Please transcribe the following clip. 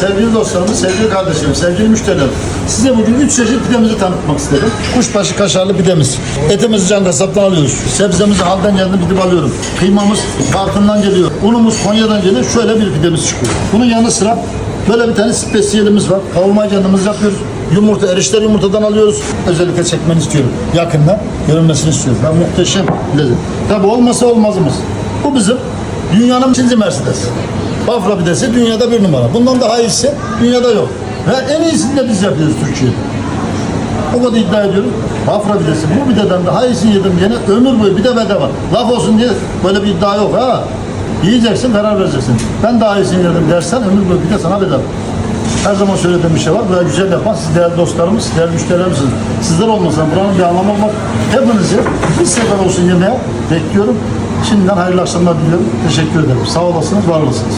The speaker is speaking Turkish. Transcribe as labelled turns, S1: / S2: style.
S1: Sevgili dostlarımız, sevgili kardeşlerim, sevgili müşterilerim. Size bugün 3 çeşit pidemizi tanıtmak istedim. Kuşbaşı kaşarlı pidemiz. Etimizi can kasaptan alıyoruz. Sebzemizi halden geldiğinde gidip alıyorum. Kıymamız Bartın'dan geliyor. Unumuz Konya'dan geliyor. Şöyle bir pidemiz çıkıyor. Bunun yanı sıra böyle bir tane spesiyelimiz var. Kavurmayı kendimiz yapıyoruz. Yumurta, erişler yumurtadan alıyoruz. Özellikle çekmeni istiyorum. Yakından görünmesini istiyorum. Ben muhteşem lezzet. Tabi olmasa olmazımız. Bu bizim dünyanın ikinci Mercedes. Bafra pidesi dünyada bir numara. Bundan daha iyisi dünyada yok. Ve en iyisini de biz yapıyoruz Türkiye'de. O kadar iddia ediyorum. Bafra pidesi bu pideden daha iyisini yedim yine ömür boyu bir de bedava. Laf olsun diye böyle bir iddia yok ha. Yiyeceksin karar vereceksin. Ben daha iyisini yedim dersen ömür boyu pide sana bedava. Her zaman söylediğim bir şey var. Böyle güzel yapan siz değerli dostlarımız, değerli müşterilerimsiniz. Sizler olmasa buranın bir anlamı olmaz. Hepinizi bir sefer olsun yemeğe bekliyorum. Şimdiden hayırlı akşamlar diliyorum. Teşekkür ederim. Sağ olasınız, var olasınız.